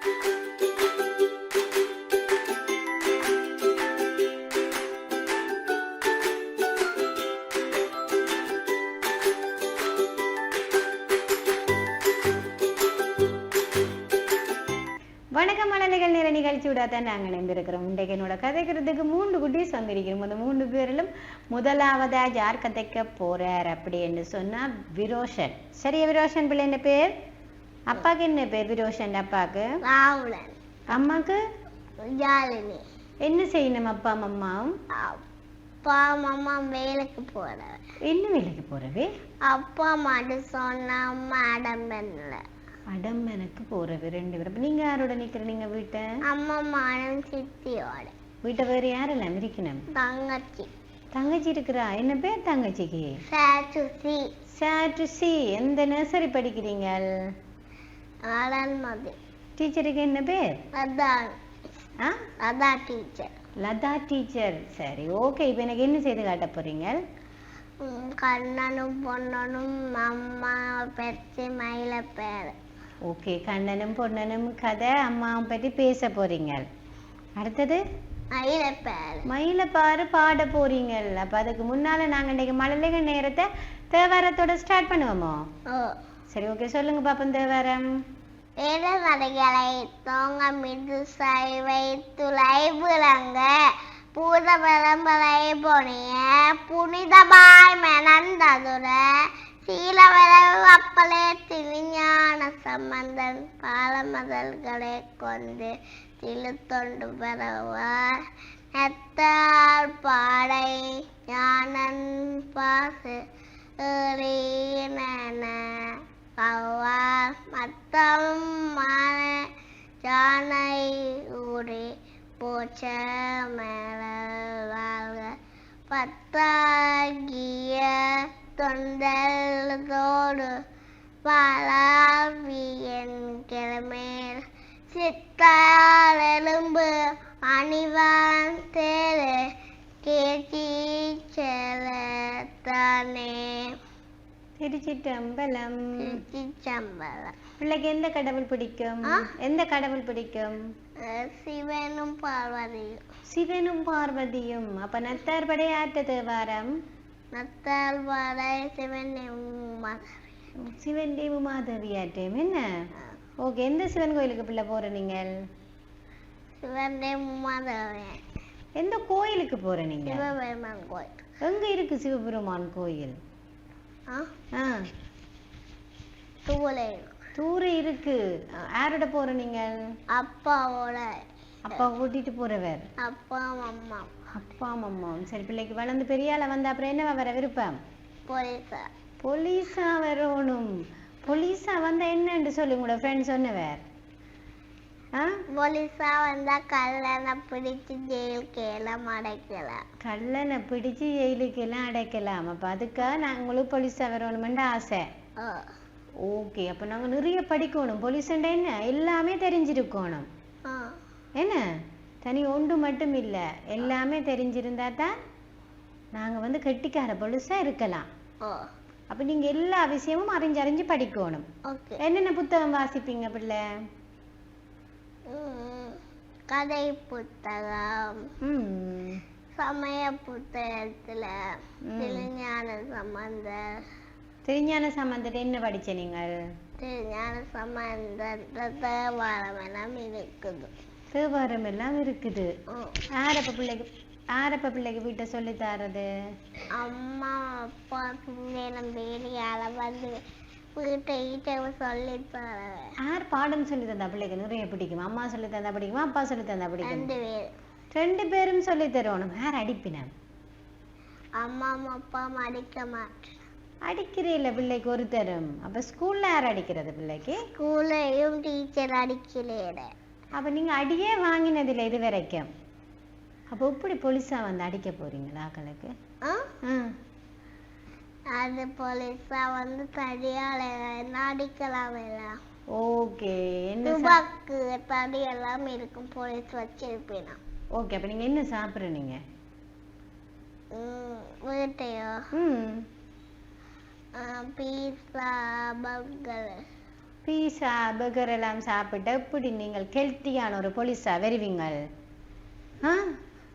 வணக்கம் மழலைகள் நிற நிகழ்ச்சியோட தான் நாங்கள் இணைந்திருக்கிறோம். இன்றைக்கு என்னோட கதைக்கிறதுக்கு மூன்று குட்டீஸ் வந்திருக்கிறோம் அந்த மூன்று பேரிலும் முதலாவதா யார் கதைக்க போறார் அப்படின்னு சொன்னா விரோஷன். சரியா விரோஷன் பிள்ளை என்ன பேர்? அப்பாக்கு என்ன பேர் விரோஷன் அப்பாக்கு ராவுலன் அம்மாக்கு ஜாலினி என்ன செய்யணும் அப்பா அம்மாவும் அப்பா அம்மா வேலைக்கு போறவ என்ன வேலைக்கு போறவே அப்பா மட்டும் சொன்னா மேடம் பண்ணல அடம்பனுக்கு போறவே ரெண்டு பேரும் அப்ப நீங்க யாரோட நிக்கிற நீங்க வீட்டை அம்மா மாடம் சித்தியோட வீட்டை வேற யாரெல்லாம் இருக்கணும் தங்கச்சி தங்கச்சி இருக்கிறா என்ன பேர் தங்கச்சிக்கு சேச்சுசி சாட்டுசி எந்த நர்சரி படிக்கிறீங்க அலன்மதி டீச்சருக்கு என்ன பேர் அதான் ஆ அதான் டீச்சர் லதா டீச்சர் சரி ஓகே இப்போ எனக்கு என்ன செய்து காட்ட போறீங்க கண்ணனும் பொண்ணனும் அம்மா பெற்று மயில பேர் ஓகே கண்ணனும் பொண்ணனும் கதை அம்மாவை பற்றி பேச போறீங்க அடுத்தது மயில பேர் மயில பாரு பாட போறீங்க அப்ப அதுக்கு முன்னால நாங்க இன்னைக்கு மழலைகள் நேரத்தை தேவாரத்தோட ஸ்டார்ட் பண்ணுவோமோ சரி ஓகே சொல்லுங்க பாப்போம் தேவாரம் இடவரைகளை தோங்க மிதுசை வைத்துளை விளங்க பூத பரம்பரை பொனிய புனிதமாய் மெனந்ததுர சீலவரவு அப்பலே திருஞான சம்பந்தன் பாலமதல்களை கொண்டு திழுத்தொண்டு பெறவார் நெத்தார் பாடை ஞானன் பாசு ஏறினன கவ்வார் மத்தம் மான ஜானை ஊடி போச்ச மேலவாழ்க பத்தாகிய தொண்டலோடு பாலாவியன் கிழமேல் சித்தார் எலும்பு அணிவான் தேரு. கேச்சி செலத்தானே திருச்சிட்டம்பலம் திருச்சிச்சம்பலம் பிள்ளைக்கு எந்த கடவுள் பிடிக்கும்? எந்த கடவுள் பிடிக்கும்? சிவனும் பார்வதியும். சிவனும் பார்வதியும். அப்ப நத்தார் படை ஆட்ட தேவாரம் நத்தால் வரை சிவன் சிவன் தேவு மாதவி ஆட்டம் என்ன ஓகே எந்த சிவன் கோயிலுக்கு பிள்ளை போற நீங்கள்? சிவன் மதவி எந்த கோயிலுக்கு போற நீங்க? சிவபெருமான் கோயில். எங்க இருக்கு சிவபெருமான் கோயில்? தூர இருக்கு. யாரோட போற அப்பாவோட. அப்பா கூட்டிட்டு போறவர் அப்பா அம்மா. அப்பா அம்மா. சரி பிள்ளைக்கு வளர்ந்து பெரிய ஆளா வந்த அப்புறம் என்னவா வர விருப்பம்? போலீஸா. போலீஸா வரணும். போலீஸா வந்தா என்னன்னு சொல்லி உங்களோட ஃப்ரெண்ட் சொன்னவர் போலீஸா வந்தா கல்லணை பிடிச்சு ஜெயிலுக்கு எல்லாம் அடைக்கலாம். கள்ளனை பிடிச்சு ஜெயிலுக்கு எல்லாம் அடைக்கலாம். அப்ப அதுக்காக நான் உங்களுக்கு போலீஸா வரணுமென்று ஆசை. ஓகே அப்ப நாங்க நிறைய படிக்கணும். போலீஸ்ண்டா என்ன? எல்லாமே தெரிஞ்சிருக்கணும். என்ன? தனி ஒன்று மட்டும் இல்ல. எல்லாமே தெரிஞ்சிருந்தா தான் நாங்க வந்து கெட்டிக்கார போலீஸா இருக்கலாம். அப்ப நீங்க எல்லா விஷயமும் அறிஞ்சு அறிஞ்சு படிக்கணும். என்னென்ன புத்தகம் வாசிப்பீங்க பிள்ளை? கதை புத்தகம். சமய புத்தகத்துல. திருஞான சம்பந்தர். திருஞான சம்பந்தத்தை என்ன படிச்ச நீங்கள்? திருஞான சம்பந்தர் தேவாரம் எல்லாம் இருக்குது. தேவாரம் எல்லாம் இருக்குது. ஆரப்ப பிள்ளைக்கு ஆரப்ப பிள்ளைக்கு வீட்டை சொல்லி தரது? அம்மா அப்பா பிள்ளைகளும் வேலையால வந்து யார் பாடம் சொல்லி தந்தா பிள்ளைக்கு? நிறைய பிடிக்கும். அம்மா சொல்லி தந்தா பிடிக்குமா? அப்பா சொல்லி தந்தா பிடிக்கும்? ரெண்டு பேர். ரெண்டு பேரும் சொல்லி தரணும் யார் அடிப்பினா? அம்மா அப்பா அடிக்க மாட்டேன். அடிக்கிறீல்ல பிள்ளைக்கு ஒரு தரும் அப்ப ஸ்கூல்ல யார் அடிக்கிறது பிள்ளைக்கு? ஸ்கூல்லையும் டீச்சர் அடிக்கலேட அப்ப நீங்க அடியே வாங்கினதில்லை இது வரைக்கும் அப்ப எப்படி போலீஸா வந்து அடிக்க போறீங்களா ஆக்களுக்கு ஆ. அது போலீஸா வந்து தடியால அடிக்கலாம் எல்லாம் ஓகே என்ன துபாக்கு தடி எல்லாம் இருக்கும் போலீஸ் வச்சிருப்பேனா. ஓகே அப்ப நீங்க என்ன சாப்பிடுறீங்க வீட்டையோ? ம். Pizza burger. பீஸா பர்கர் எல்லாம் சாப்பிட்டு எப்படி நீங்கள் ஹெல்த்தியான ஒரு போலீஸா வருவீங்கள்? ஆ?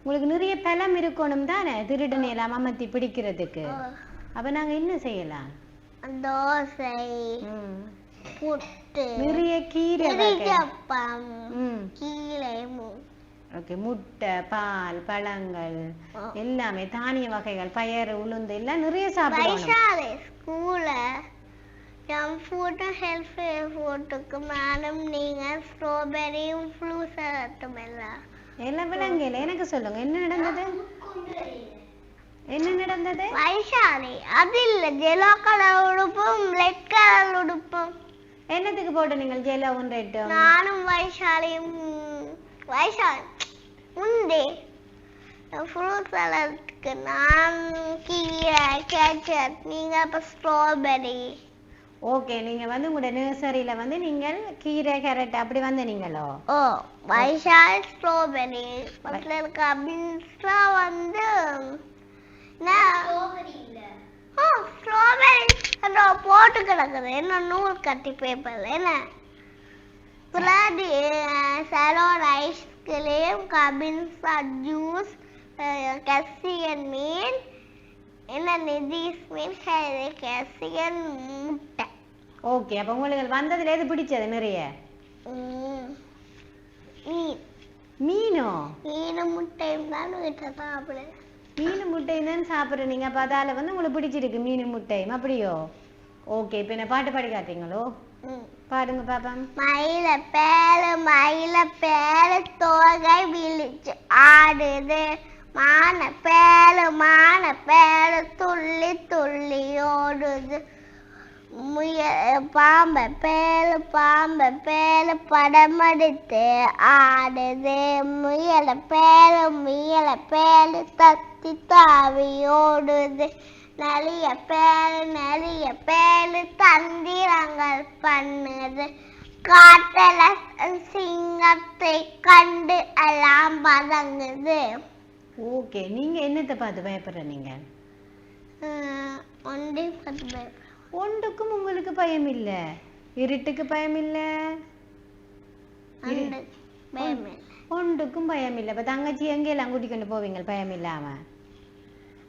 உங்களுக்கு நிறைய பலம் இருக்கணும் தானே? திருடனை எல்லாம் அமர்த்தி பிடிக்கிறதுக்கு. அப்ப நாங்க என்ன செய்யலாம்? தோசை. புட்டு நிறைய கீரை வகை இடியாப்பம் ம். கீரை ஓகே முட்டை பால் பழங்கள். எல்லாமே தானிய வகைகள் பயறு உளுந்து எல்லாம் நிறைய சாப்பிடணும் வைஷாலி ஸ்கூல்ல ஜங்க் ஃபுட்டும் ஹெல்த் ஃபுட்டுக்கு மேடம் நீங்க ஸ்ட்ராபெரியும் ஃப்ளூ சலட்டும் எல்லாம். எல்லாம் விளங்கல. எனக்கு சொல்லுங்க என்ன நடந்தது? என்ன நடந்தது? வைஷாலி அது இல்ல ஜெலோ கலர் உடுப்பும் ரெட் கலர் உடுப்பும். என்னத்துக்கு போட்டு நீங்கள் ஜெயில ஒன்றைட்டும் நானும் வைஷாலியும் வைஷாலி உண்டே ஃப்ரூட் சலாட்க்கு நான் கீரை கேச்சட் நீங்க அப்ப ஸ்ட்ராபெரி ஓகே நீங்க வந்து உங்களோட நர்சரியில வந்து நீங்கள் கீரை கேரட் அப்படி வந்து நீங்களோ? ஓ வைஷால் ஸ்ட்ராபெரி பக்கத்துல இருக்க அபின்ஸ்டா வந்து போட்டு கிடக்குது. என்ன நூல் கட்டி பேப்பர்ல என்ன? பிளாடி சலோன் ஐஸ்கிரீம் கபின்ஸா ஜூஸ் கசியன் மீன் என்ன நிதிஸ் மீன் கசியன் முட்டை. ஓகே அப்ப உங்களுக்கு வந்ததுல எது பிடிச்சது நிறைய. மீன். மீனோ? மீன் முட்டையும் தான் வீட்டில் சாப்பிடுவேன். மீன் முட்டையும் தான் சாப்பிட்ற நீங்க அப்ப அதால வந்து உங்களுக்கு பிடிச்சிருக்கு மீன் முட்டையும் அப்படியோ? ஓகே இப்ப என்ன பாட்டு பாடி காட்டுறீங்களோ? ம். பாடுங்க பாப்பா. மயில பேரு மயில பேரு தோகை விழிச்சு ஆடுது. மான பேரு மான பேரு துள்ளி துள்ளி ஓடுது. முய பாம்ப பேரு பாம்ப பேரு படமெடுத்து ஆடுது. முயல பேரு முயல பேரு தத்தி தாவி ஓடுது. நலிய பேரு நலிய பேரு தந்திரங்கள் பண்ணுது. காட்டல சிங்கத்தை கண்டு எல்லாம் பதங்குது ஓகே நீங்க என்னத்தை பார்த்து பயப்படுற நீங்க உம், ஒண்டி பத்து பேர் ஒன்றுக்கும் உங்களுக்கு பயம் இல்ல இருட்டுக்கு பயம் இல்ல ஒன்றுக்கும் பயம் இல்ல இப்ப தங்கச்சி எங்கெல்லாம் கூட்டிக் போவீங்க? பயம் இல்லாம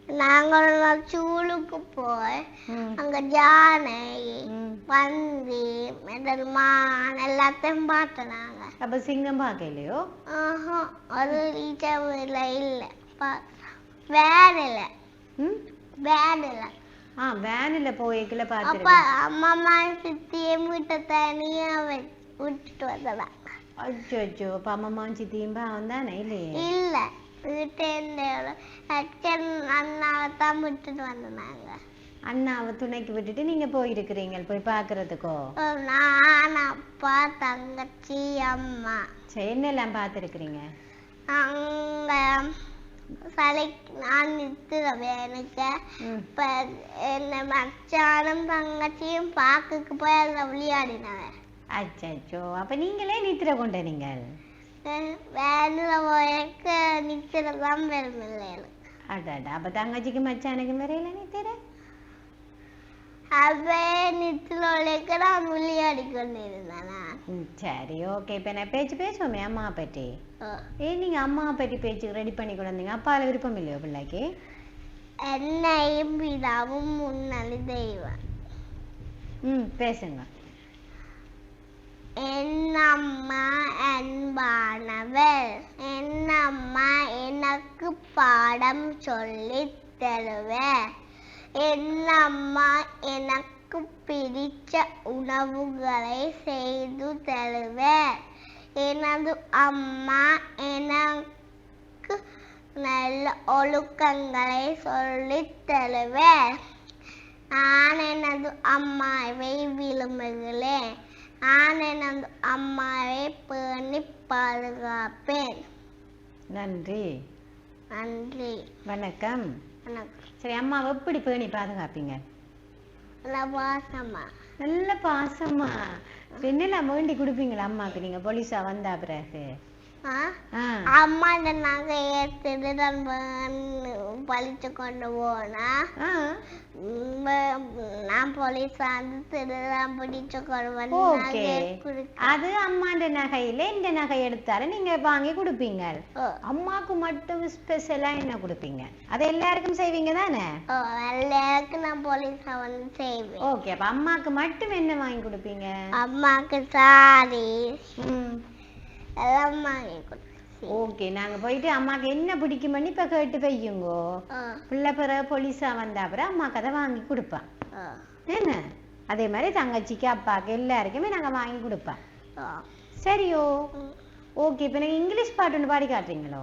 நாங்கள் சூளுக்கு போய் அங்க ம். பந்தி மெடல் மான் எல்லாத்தையும் பார்த்தோம் நாங்க அப்ப சிங்கம் பார்க்கலையோ ஆஹா அது வீட்டில் இல்லை. வேனில் ம்? வேனில் ஆ வேனில் போய்க்குள்ள அப்ப பார்த்துருக்கேன் அம்மா சித்தியும் வீட்டை தனியா வை- விட்டுட்டு வந்ததா அச்சோ அச்சோ அப்ப அம்மாவும் சித்தியும் பாவம் தானே இல்லையே? இல்ல வீட்டேந்த அச்சன் அண்ணாவை தான் விட்டுட்டு வந்தாங்க அண்ணாவை துணைக்கு விட்டுட்டு நீங்க போயிருக்கிறீங்க போய் பார்க்கறதுக்கோ நான் அப்பா தங்கச்சி அம்மா. சரி என்னெல்லாம் பார்த்துருக்குறீங்க அங்க சலை நான் நிறுத்துறேன் எனக்கு இப்ப என்ன மச்சானும் தங்கச்சியும் பார்க்குக்கு போய் அதில் விளையாடினவன். அச்சோ அப்ப நீங்களே நித்திர கொண்ட நீங்கள் வேனில் போயக்கு நிற்கிறதான் பெருமில்லை எனக்கு. அடாடா அப்ப தங்கச்சிக்கு மச்சானுக்கு வரையில நித்திர? அதே நித்துல உழைக்க நான் விளையாடி கொண்டிருந்தேன். ம், சரி ஓகே இப்ப நான் பேச்சு பேசுவோமே அம்மா பற்றி ஓ. ஏன் நீங்க அம்மா பற்றி பேச்சுக்கு ரெடி பண்ணி கொண்டு வந்தீங்க அப்பால விருப்பம் இல்லையோ பிள்ளைக்கு? என்னையும் பிதாவும் முன்னணி தெய்வம். ம் பேசுங்க. என் அம்மா அன்பானவள்? என் அம்மா எனக்கு பாடம் சொல்லித் தருவேன் என் அம்மா எனக்கு பிடிச்ச உணவுகளை செய்து தருவேன் எனது அம்மா எனக்கு நல்ல ஒழுக்கங்களை சொல்லித் தருவேன் நான் எனது அம்மாவை விரும்புகிறேன் நான் எனது அம்மாவை பேணி பாதுகாப்பேன் நன்றி நன்றி வணக்கம் வணக்கம் சரி அம்மாவை எப்படி பேணி பாதுகாப்பீங்க பாசமா? நல்ல பாசமா. என்னெல்லாம் வேண்டி கொடுப்பீங்களா அம்மாக்கு நீங்க போலீஸா வந்தா பிறகு. பழிச்சு கொண்டு போனா? ஆ. உம், நான் போலீஸ் வந்து திருடன் பிடிச்சு அது அம்மாண்ட நகையில இந்த நகை எடுத்தாரு. நீங்க வாங்கி கொடுப்பீங்க. அம்மாக்கு மட்டும் ஸ்பெஷலா என்ன கொடுப்பீங்க? அது எல்லாருக்கும் செய்வீங்க தானே? ஓ எல்லாருக்கும் நான் போலீஸா வந்து செய்வேன். ஓகே அப்ப அம்மாக்கு மட்டும் என்ன வாங்கி கொடுப்பீங்க? அம்மாக்கு சாரி எல்லாம் வாங்கி கொடுப்பேன் ஓகே நாங்க போயிட்டு அம்மாக்கு என்ன பிடிக்குமென்னு இப்ப கேட்டு ஓ பிள்ளை பிற போலீஸா வந்தா அப்புறம் அம்மாக்கு அதை வாங்கி கொடுப்பான் என்ன? அதே மாதிரி தங்கச்சிக்கு அப்பாக்கு எல்லாருக்குமே நாங்க வாங்கி கொடுப்போம் ஓ சரியோ. ஓகே இப்போ எனக்கு இங்கிலீஷ் பாட்டு ஒன்று பாடி காட்டுறீங்களோ?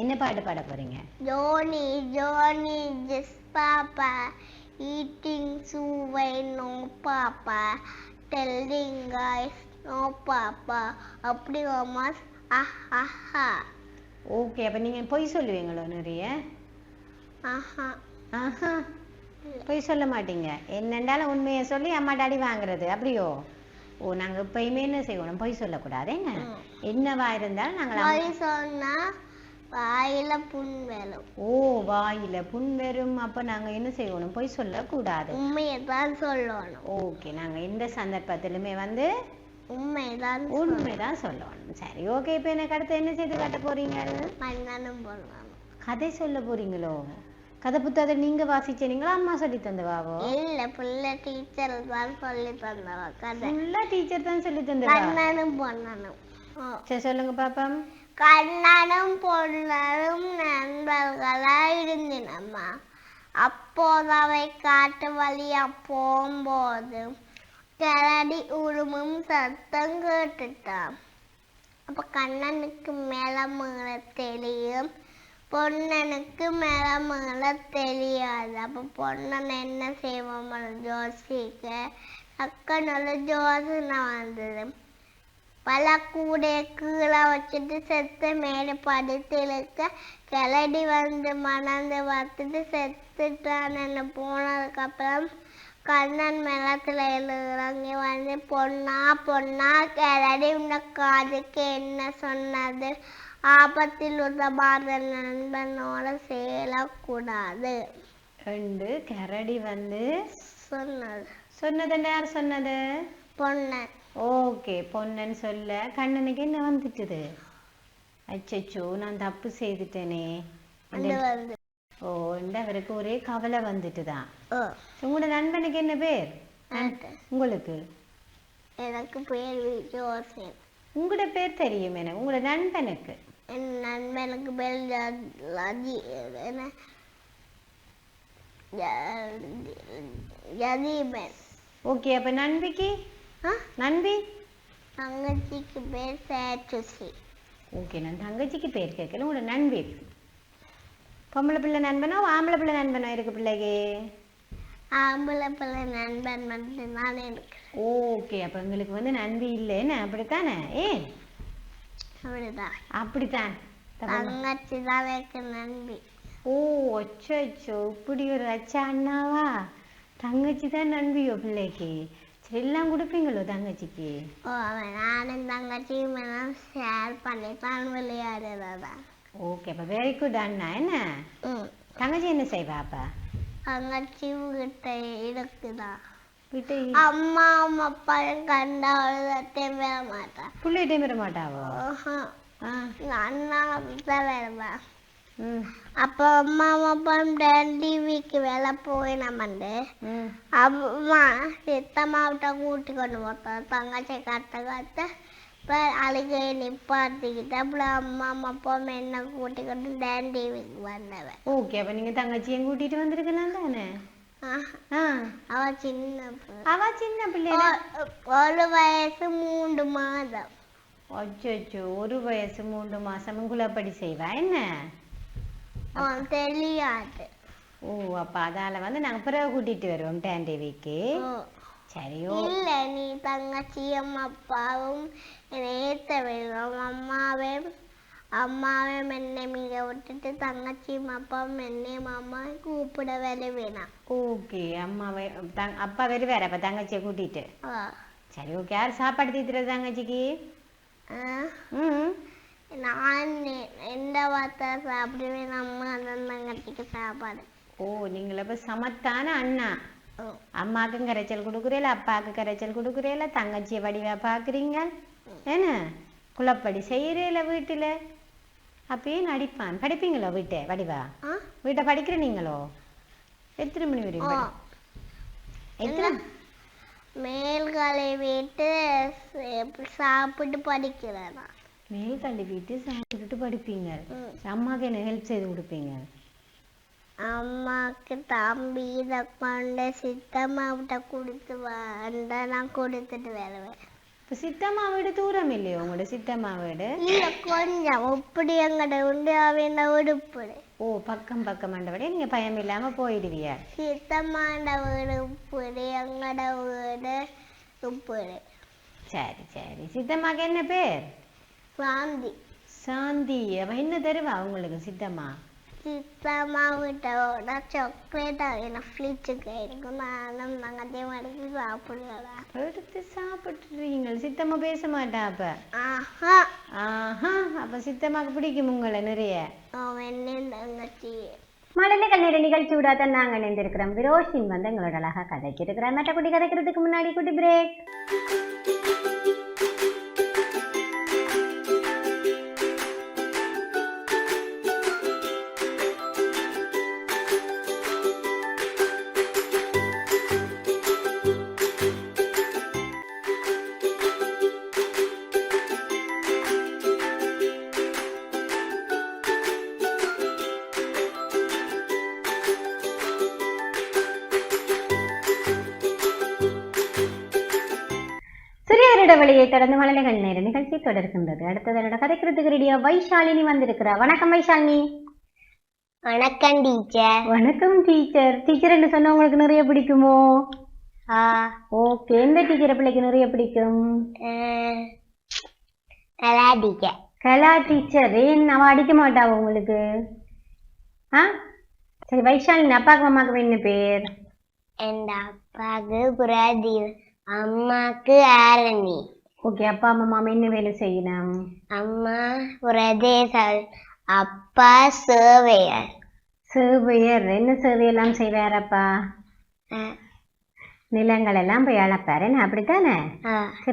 என்ன பாட்டு பாட போறீங்க? Johnny, Johnny, just Papa, eating suவை no Papa, telling guys no Papa, அப்படி மாஸ். ஆஹா ஓகே அப்ப நீங்க பொய் சொல்லுவீங்களோ நிறைய? ஆஹா. ஆஹா. பொய் சொல்ல மாட்டீங்க. என்னண்டாலும் உண்மையை சொல்லி அம்மா டாடி வாங்குறது. அப்படியோ? ஓ நாங்க எப்பயுமே என்ன செய்யணும் பொய் சொல்லக்கூடாது என்ன. என்னவா இருந்தாலும் நாங்கள் சொன்னா வாயில புண் வேலும் ஓ வாயில புண் வரும். அப்ப நாங்க என்ன செய்யணும் பொய் சொல்லக்கூடாது. உண்மையை தான் சொல்லணும். ஓகே நாங்க எந்த சந்தர்ப்பத்திலுமே வந்து உண்மைதான் உண்மைதான் சொல்லணும். சரி ஓகே இப்போ எனக்கு அடுத்து என்ன செய்து காட்ட போறீங்க? பண்ணணும் போடணும் கதை சொல்ல போறீங்களோ? கதை புத்தகத்தை நீங்க வாசிச்சீங்களா அம்மா சொல்லி தந்தவாவோ இல்ல பிள்ளை டீச்சர் தான் சொல்லி தந்தவ? கதை. ஃபுல்லா டீச்சர் தான் சொல்லி தந்தவா? பொண்ணனும் ஓ. சரி சொல்லுங்க பாப்பம். கண்ணனும் பொண்ணனும் நண்பர்களா இருந்தினம்மா. அப்போது அவை காட்டு வழியா போகும்போது கிளடி உருமும் சத்தம் கேட்டுட்டான். அப்ப கண்ணனுக்கு மேல மேல தெரியும். பொன்னனுக்கு மேல மேல தெரியாது. அப்ப பொன்னன் என்ன செய்வோம் ஜோசிக்க அக்கனோட ஜோசனை வந்தது. பல கூடைய கீழே வச்சுட்டு செத்து மேலே படுத்திருக்க கிளடி வந்து மணந்து பார்த்துட்டு செத்துட்டான்னு போனதுக்கப்புறம் கண்ணன் மெலத்துல இறங்கி வந்து பொண்ணா பொண்ணா கிளடி உன்ன காதுக்கு என்ன சொன்னது? ஆபத்தில் உதவாத நண்பனோட சேரக்கூடாது. ரெண்டு கரடி வந்து சொன்னது. சொன்னதுன்னு யார் சொன்னது? பொண்ணன். ஓகே பொன்னன் சொல்ல கண்ணனுக்கு என்ன வந்துட்டுது? அச்சச்சோ நான் தப்பு செய்துட்டேனே. ஓ இந்த அவருக்கு ஒரே கவலை வந்துட்டுதான் ஓ உங்களோட நண்பனுக்கு என்ன பேர். உங்களுக்கு? எனக்கு பேர் உங்களோட பேர் தெரியும் எனக்கு உங்களோட நண்பனுக்கு? என் நண்பனுக்கு பேர் ஜ- லதி என்ன? ஜதீபன். ஓகே அப்ப நண்பிக்கு? நண்பி? தங்கச்சிக்கு பேர் சேற்றுசி. ஓகே நான் தங்கச்சிக்கு பேர் கேட்கல உங்களோட நண்பி பொம்பளை பிள்ளை நண்பனோ ஆம்பளை பிள்ளை நண்பனோ இருக்கு பிள்ளைக்கு? ஆம்பளை பிள்ளை நண்பன் மட்டும்தான் இருக்கு ஓகே அப்ப எங்களுக்கு வந்து நண்பி இல்லைன்னு அப்படித்தானே? ஏன் அப்படிதான். அப்படித்தான். தங்கச்சி தான் எனக்கு நண்பி ஓ அச்சோ இப்படி ஒரு அச்சா அண்ணாவா? தங்கச்சி தான் நண்பியோ பிள்ளைக்கு? சரி எல்லாம் கொடுப்பீங்களோ தங்கச்சிக்கு? ஓ நானும் தங்கச்சியும் ஷேர் பண்ணி தான் விளையாடுறதான் ஓகே அப்ப வெரி குட் அண்ணா. என்ன? தங்கச்சி என்ன செய்வா அப்ப? தங்கச்சி கிட்ட இருக்குதா விட்டு அம்மா அம்மா அப்பா கண்டா பெற மாட்டான் பிள்ளைகிட்டே பெற மாட்டாவோ? அண்ணா தான் வருவேன் அப்போ அம்மா அப்பா டிவிக்கு வேலை போய் நம்மண்டு ம். அம்மா சித்தம்மாவிட்ட கூட்டி கொண்டு போட்டோம் தங்கச்சி கத்த கத்த இப்போ அழுகையை நிப்பாட்டிக்கிட்டு அப்புறம் அம்மா அப்பா என்ன கூட்டி கொண்டு டேன் டிவிக்கு வந்தவன் ஓகே அப்ப நீங்க தங்கச்சியும் கூட்டிட்டு வந்திருக்கலாம் தானே? அவ சின்ன. அவ சின்ன பிள்ளை ஒரு வயசு மூன்று மாதம். அச்சோ ஒரு வயசு மூன்று மாசம் குலப்படி செய்வா என்ன? தெரியாது. ஓ அப்ப அதால வந்து நாங்க பிறகு கூட்டிட்டு வருவோம் டேன் டிவிக்கு. சரியோ. இல்ல நீ தங்கச்சியும் அப்பாவும் நேத்த வேணும் அம்மாவே அம்மாவே மென்னை மிக விட்டுட்டு தங்கச்சியும் அப்பாவும் மென்னையும் அம்மா கூப்பிட வேலை வேணாம் ஓகே அம்மாவை தங் அப்பா வருவார் அப்ப தங்கச்சியை கூட்டிட்டு. சரி ஓகே. யார் சாப்பாடு தீத்துறது தங்கச்சிக்கு? ம் நான் எந்த வார்த்தை சாப்பிடுவேன் அம்மா அண்ணன் தங்கச்சிக்கு சாப்பாடு. ஓ நீங்கள் அப்போ சமத்தான அண்ணா. ஓ, அம்மாவுக்கும் கரைச்சல் கொடுக்குறீல அப்பாவுக்கு கரைச்சல் கொடுக்குறீல தங்கச்சியை வடிவா பார்க்குறீங்க என்ன குழப்படி செய்கிறீல வீட்டில் அப்பயே நடிப்பான் படிப்பீங்களோ வீட்டை வடிவா? வீட்டை படிக்கிற நீங்களோ எத்தனை மணி வரையும் எத்தனை மேல்காலை வீட்டு சாப்பிட்டு படிக்கிறேன் நான். மேல் கல்வி வீட்டு சாப்பிட்டுட்டு படிப்பீங்க. அம்மாவுக்கு என்ன ஹெல்ப் செய்து கொடுப்பீங்க அம்மாக்கு தம்பி இதை கொண்டு சித்தம்மாவிட்ட கொடுத்து வந்தா நான் கொடுத்துட்டு வருவேன். இப்போ சித்தம்மா வீடு தூரம் இல்லையோ உங்களோட சித்தம்மா வீடு? இல்ல கொஞ்சம். இப்படி எங்கட உண்டு அவன் உடுப்புடு ஓ பக்கம் பக்கம் மண்டபடி நீங்கள் பயம் இல்லாமல் போயிடுவியா? சித்தம்மாண்ட வீடு உப்புடு எங்கட வீடு உப்புடு சரி சரி. சித்தம்மாக்கு என்ன பேர்? சாந்தி. சாந்தி. அவ என்ன தருவா உங்களுக்கு சித்தம்மா? சாக்லேட் எனக்கு ஃப்ளிச்சுக்கு இருக்கும் நானும் தங்கத்தையும் எடுத்து சாப்பிடுவேன் எடுத்து சாப்பிட்டுறீங்க சித்தம்மா பேச மாட்டா அப்ப? ஆஹா. ஆஹா. அப்ப சித்தம்மாக்கு பிடிக்கும் உங்களை நிறைய. அவன் தங்கச்சி. மழலை கண்ணீர் நிகழ்ச்சி விடாதான் நாங்கள் இணைந்திருக்கிறோம். விரோஷின் வந்து எங்களோட அழகா கதைக்கு இருக்கிறார். மற்ற குட்டி கதைக்கிறதுக்கு முன்னாடி குட்டி பிரேக் வழியை தொடர்ந்து மழலை கண்ணீர் நிகழ்ச்சி தொடர்கின்றது. அடுத்தது என்னோட கதைக்கிறதுக்கு ரெடியா வைஷாலினி வந்திருக்கிறா. வணக்கம் வைஷாலினி. வணக்கம் டீச்சர். வணக்கம் டீச்சர். டீச்சர் என்ன சொன்னா உங்களுக்கு நிறைய பிடிக்குமோ? ஓகே எந்த டீச்சரை பிள்ளைக்கு நிறைய பிடிக்கும்? நல்லா டீச்சர். கலா டீச்சர். ஏன் அவ அடிக்க மாட்டாவ உங்களுக்கு? ஆ? சரி வைஷாலினி அப்பாவுக்கு அம்மாவுக்கு என்ன பேர்? என் அப்பாவுக்கு பிரதீப் அம்மாக்கு ஆரணி. ஓகே அப்பா அம்மா மாமா என்ன வேலை செய்யணும்? அம்மா பிரதேச அப்பா சேவையர் சேவையர் என்ன சேவையெல்லாம் செய்வாரப்பா நிலங்கள் எல்லாம் போய் அளப்பாரு. அப்படித்தானே?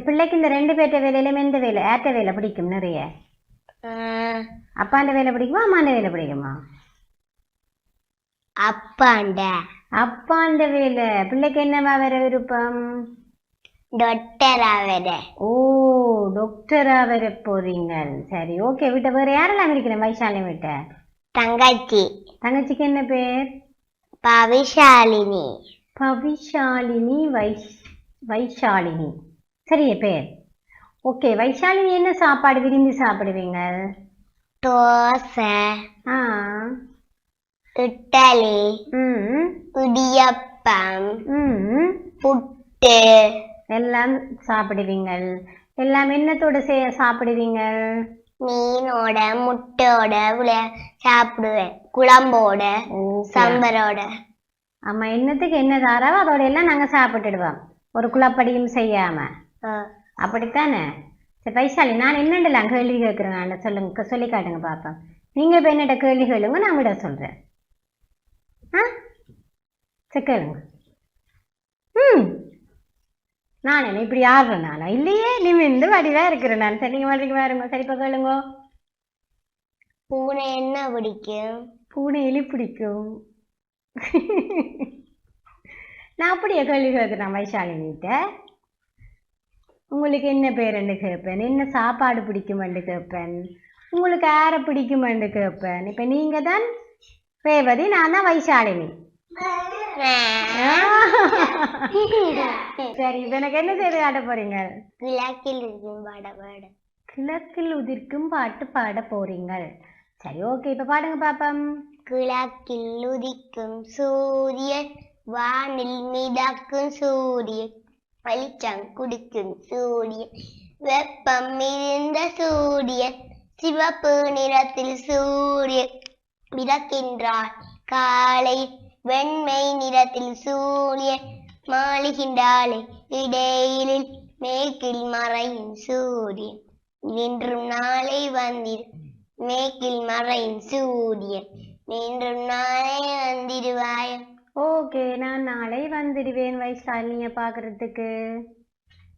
பிள்ளைக்கு இந்த ரெண்டு பேர்ட்ட வேலையிலும் எந்த வேலை? ஏற்ற வேலை பிடிக்கும் நிறைய? அப்பாண்ட வேலை பிடிக்குமா அம்மாண்ட வேலை பிடிக்குமா? அப்பாண்ட. அப்பாண்ட வேலை. பிள்ளைக்கு என்னவா வேற விருப்பம்? டொட்டர் அவர ஓ டாக்டரா வர போறீங்க. சரி ஓகே விட்ட வேற யாரெல்லாம் இருக்கிறேன் வைஷாலி விட்ட? தங்கச்சி. தங்கச்சிக்கு என்ன பேர்? பவிஷாலினி. பவிஷாலினி வைஷ் வைஷாலினி. சரியே பேர். ஓகே வைஷாலினி என்ன சாப்பாடு விரும்பி சாப்பிடுவீங்க? தோசை. ஆ. இட்டலி ம். இடியப்பம். ம். புட்டு. எல்லாம் சாப்பிடுவீங்க எல்லாம் என்னத்தோட சே சாப்பிடுவீங்க மீனோட முட்டையோட விளையா சாப்பிடுவேன். குழம்போட சாம்பாரோட. ஆமா என்னத்துக்கு என்ன தாராவோ அதோட எல்லாம் நாங்க சாப்பிட்டுடுவோம். ஒரு குழப்படியும் செய்யாம. அப்படித்தானே? சரி வைசாலி நான் என்னண்டலாம் கேள்வி கேட்குறேன்? நான் சொல்லுங்க சொல்லி காட்டுங்க பாப்போம். நீங்க இப்ப என்னட்ட கேள்வி கேளுங்க நான் விட சொல்றேன். ஆ? சரி கேளுங்க. ம். நான் என்ன இப்படி ஆடுறேன் நானா? இல்லையே நிமிந்து வடிவா இருக்கிறேன் நான். சரி நீங்க வடிக்கு பாருங்க. சரி இப்ப கேளுங்க. பூனை என்ன பிடிக்கும்? பூனை எலி பிடிக்கும். நான் அப்படியே கேள்வி கேட்குறேன் வைஷாலினிட்ட உங்களுக்கு என்ன பேருன்னு கேட்பேன்? என்ன சாப்பாடு பிடிக்குமென்று கேட்பேன்? உங்களுக்கு யாரை பிடிக்குமென்று கேட்பேன்? இப்போ நீங்க தான் ரேவதி நான் தான் வைஷாலினி. சரி இப்போ எனக்கு என்ன செய்து காட்ட போறீங்க? கிழக்கில் இருக்கும் பாட பாட. கிழக்கில் உதிர்க்கும் பாட்டு பாட போறீங்க சரி ஓகே இப்போ பாடுங்க பாப்பம். கிழக்கில் உதிக்கும் சூரியன் வானில் மிதக்கும் சூரியன் வெளிச்சம் குடிக்கும் சூரியன் வெப்பம் மிகுந்த சூரியன் சிவப்பு நிறத்தில் சூரியன் பிறக்கின்றார் காலை வெண்மை நிறத்தில் சூரியன் மாளுகின்றாளே இடையிலில் மேற்கில் மறையும் சூரியன். இன்றும் நாளை வந்திரு மேற்கில் மறையும் சூரியன். இன்றும் நாளை வந்திருவாய் ஓகே நான் நாளை வந்துடுவேன் வைஷாலினிய பார்க்கறதுக்கு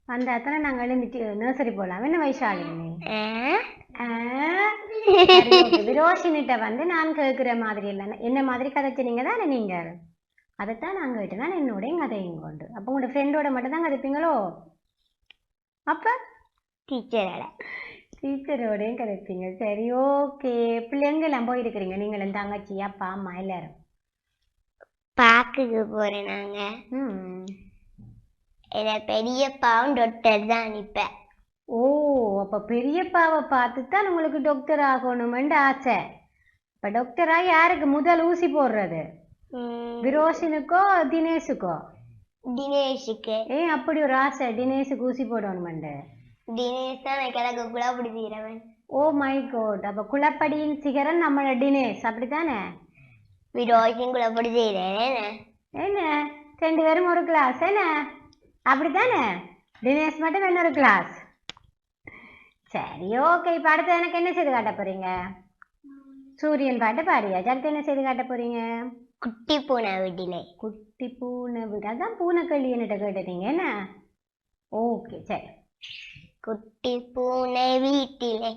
அந்த அத்தனை நாங்கள் எழுந்துட்டு நர்சரி போகலாம் என்ன okay. விரோஷினிட்ட வந்து நான் கேட்குற மாதிரி இல்லை. என்ன மாதிரி கதைச்சினீங்க தானே நீங்க. அதைத்தான் நான் கேட்டேன். நான் என்னோடையும் கதையும் கொண்டு. அப்போ உங்களோட ஃப்ரெண்டோட மட்டும் தான் கதைப்பீங்களோ? அப்ப? டீச்சரோட டீச்சரோடையும் கதைப்பீங்க. சரி ஓகே. பிள்ளைங்க எல்லாம் போயிருக்கிறீங்க. நீங்களும் தங்கச்சி அப்பா அம்மா எல்லாரும்? பார்க்குக்கு போறேன் நாங்க. ம். இத பெரியப்பாவும் டாக்டர் தான் அனுப்பேன் அப்ப பெரியப்பாவை பார்த்து தான் உங்களுக்கு டாக்டர் ஆகணுமெண்டு ஆசை. இப்ப டாக்டரா யாருக்கு? முதல் ஊசி போடுறது. விரோஷனுக்கோ தினேஷுக்கோ? தினேஷுக்கு. ஏன் அப்படி ஒரு ஆசை. தினேஷுக்கு ஊசி போடணுமெண்டு. தினேஷ் தான் கிழக்கு கூட பிடிச்சிக்கிறவன் ஓ மை கோட் அப்ப குளப்படியின் சிகரன் நம்மளோட தினேஷ். அப்படித்தானே? விரோஷன் கூட பிடிச்சிக்கிறேன் என்ன? ரெண்டு பேரும் ஒரு கிளாஸ் என்ன? அப்படித்தானே? தினேஷ் மட்டும் இன்னொரு கிளாஸ் சரி ஓகே இப்போ அடுத்து எனக்கு என்ன செய்து காட்ட போறீங்க? சூரியன் பாட்டு பாடியா அடுத்து என்ன செய்து காட்ட போறீங்க? குட்டி பூனை வீட்டிலே. குட்டி பூனை வீடு. அதான் பூனைக்கள்ளி என்னட்ட கேட்டுட்டீங்க. என்ன? ஓகே சரி. குட்டி பூனை வீட்டிலே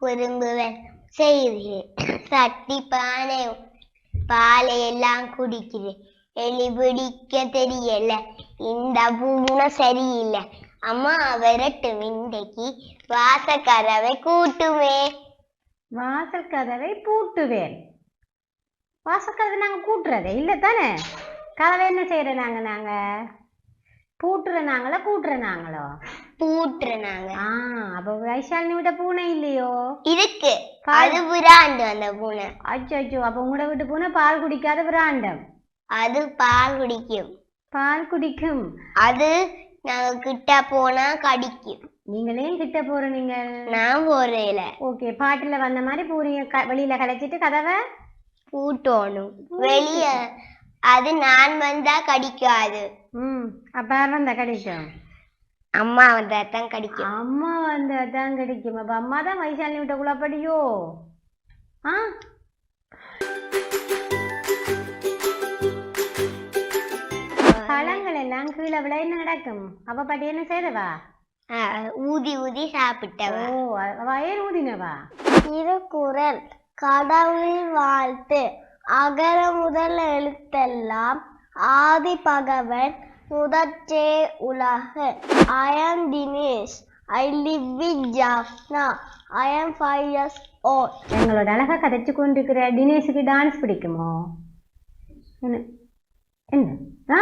குறும்புவன் செய்து சட்டி பானை பாலை எல்லாம் குடிக்குது. எலி பிடிக்க தெரியல. இந்த பூனை சரியில்லை. அம்மா விரட்டும் இன்றைக்கு வாசக்கதவை கூட்டுமே. வாசல் கதவை பூட்டுவேன். வாசல் கதவை நாங்கள் கூட்டுறதே இல்லை தானே கதவை என்ன செய்யற நாங்க? நாங்க பூட்டுற நாங்களா கூட்டுற நாங்களோ? பூட்டுறாங்க ஆ அப்போ வைஷாலினி விட்ட பூனை இல்லையோ? இருக்கு. அது விராண்டு அந்த பூனை. அச்சோ அச்சோ அப்போ உங்களோட வீட்டு பூனை பால் குடிக்காத பிராண்டம் அது பால் குடிக்கும். பால் குடிக்கும். அது நாங்க கிட்ட போனா கடிக்கும். நீங்களே கிட்ட போற நீங்கள் நான் போறேல. ஓகே பாட்டுல வந்த மாதிரி பூரிய வெளியில கலைச்சிட்டு கதவை? பூட்டணும். வெளிய அது நான் வந்தா கடிக்காது. ம் அப்போ வந்த கிடைக்கும்? அம்மா வந்தா தான் கடிக்கும். அம்மா வந்து அதான் கிடைக்கும். அப்போ அம்மா தான் வைஷாலினி விட்ட குழப்படியோ? ஆ? பழங்கள் எல்லாம் கீழே விழ என்ன நடக்கும். அப்ப பாட்டி என்ன அஹ், ஊதி ஊதி சாப்பிட்டவ? ஓ வயல் ஊதினவா? திருக்குறள் கடவுள் வாழ்த்து அகர முதல் எழுத்தெல்லாம் ஆதி பகவன் முதற்றே உலகு I am Dinesh I live with Jaffna I am five years volt எங்களோட அழகா கதைச்சு கொண்டிருக்கிற தினேஷுக்கு டான்ஸ் பிடிக்குமோ? என்ன? 啊